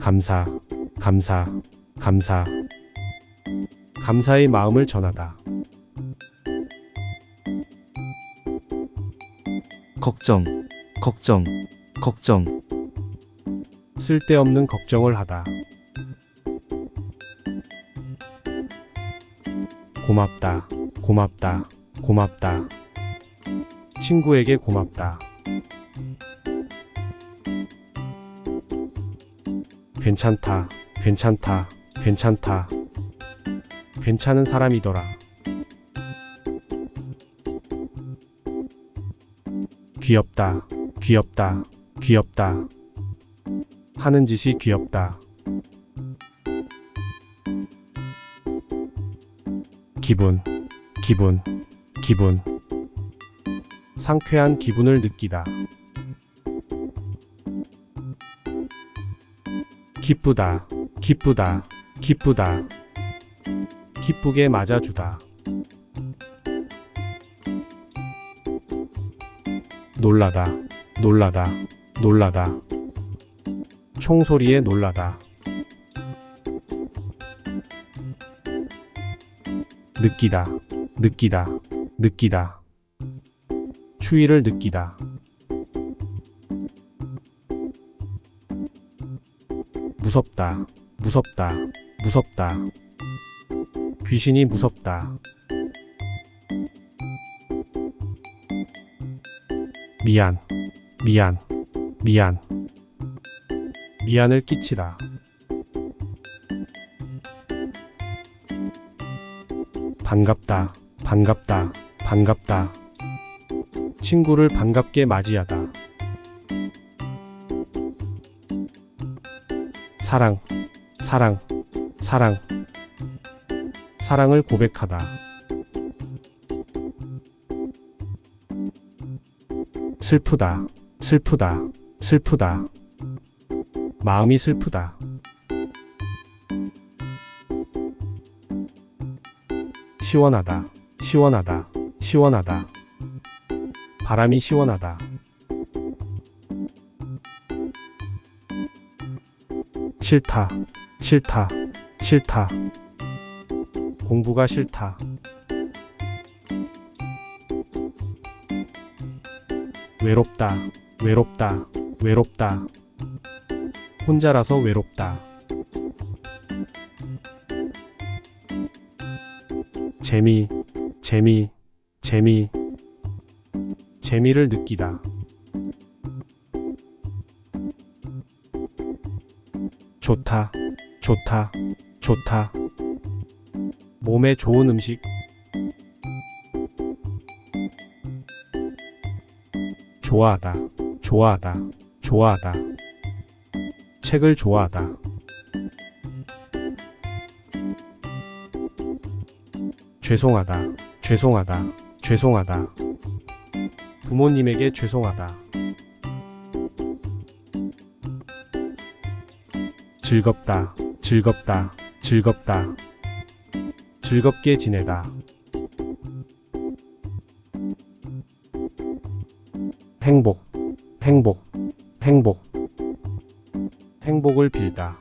감사, 감사, 감사. 감사의 마음을 전하다. 걱정, 걱정, 걱정. 쓸데없는 걱정을 하다. 고맙다, 고맙다, 고맙다. 친구에게 고맙다. 괜찮다, 괜찮다, 괜찮다. 괜찮은 사람이더라. 귀엽다, 귀엽다, 귀엽다. 하는 짓이 귀엽다. 기분, 기분, 기분. 상쾌한 기분을 느끼다. 기쁘다, 기쁘다, 기쁘다. 기쁘게 맞아주다. 놀라다, 놀라다, 놀라다. 총소리에 놀라다. 느끼다, 느끼다, 느끼다. 추위를 느끼다. 무섭다, 무섭다, 무섭다. 귀신이 무섭다. 미안, 미안, 미안. 미안을 끼치다. 반갑다, 반갑다, 반갑다. 친구를 반갑게 맞이하다. 사랑, 사랑, 사랑. 사랑을 고백하다. 슬프다, 슬프다, 슬프다. 마음이 슬프다. 시원하다, 시원하다, 시원하다. 바람이 시원하다. 싫다, 싫다, 싫다. 공부가 싫다. 외롭다, 외롭다, 외롭다. 혼자라서 외롭다. 재미, 재미, 재미. 재미를 느끼다. 좋다, 좋다, 좋다. 몸에 좋은 음식. 좋아하다, 좋아하다, 좋아하다. 책을 좋아하다. 죄송하다, 죄송하다, 죄송하다. 부모님에게 죄송하다. 즐겁다, 즐겁다, 즐겁다. 즐겁게 지내다. 행복, 행복, 행복. 행복을 빌다.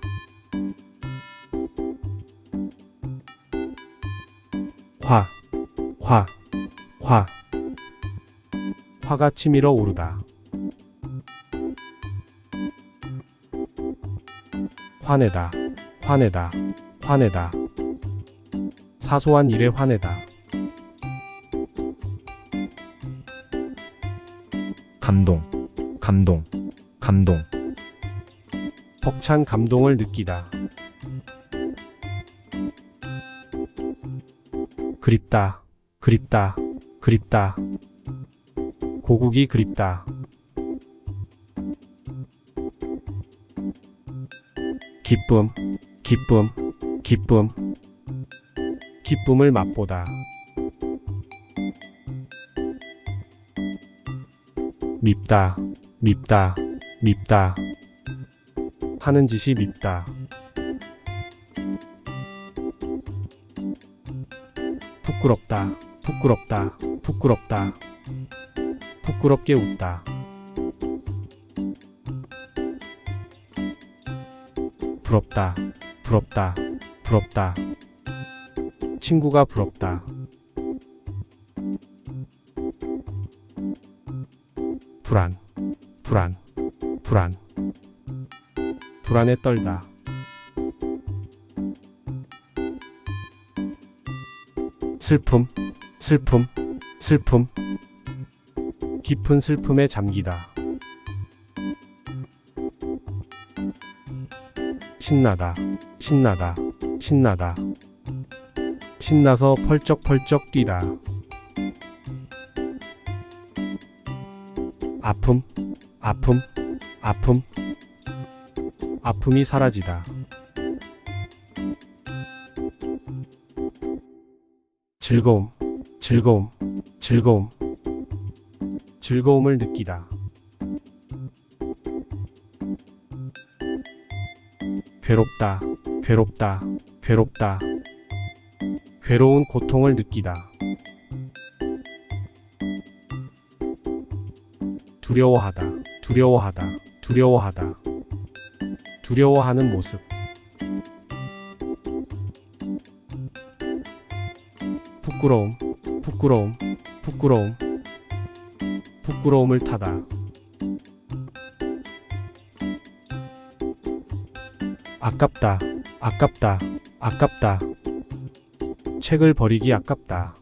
화, 화, 화. 화가 치밀어 오르다. 화내다, 화내다, 화내다. 사소한 일에 화내다. 감동, 감동, 감동. 벅찬 감동을 느끼다. 그립다, 그립다, 그립다. 고국이 그립다. 기쁨, 기쁨, 기쁨. 기쁨을 맛보다. 밉다, 밉다, 밉다. 하는 짓이 밉다. 부끄럽다, 부끄럽다, 부끄럽다. 부끄럽게 웃다. 부럽다, 부럽다, 부럽다. 친구가 부럽다. 불안, 불안, 불안. 불안에 떨다. 슬픔, 슬픔, 슬픔. 깊은 슬픔에 잠기다. 신나다, 신나다, 신나다. 신나서 펄쩍펄쩍 뛰다. 아픔, 아픔, 아픔. 아픔이 사라지다. 즐거움, 즐거움, 즐거움. 즐거움을 느끼다. 괴롭다, 괴롭다, 괴롭다. 괴로운 고통을 느끼다. 두려워하다, 두려워하다, 두려워하다. 두려워하는 모습. 부끄러움, 부끄러움, 부끄러움. 부끄러움을 타다. 아깝다, 아깝다, 아깝다. 책을 버리기 아깝다.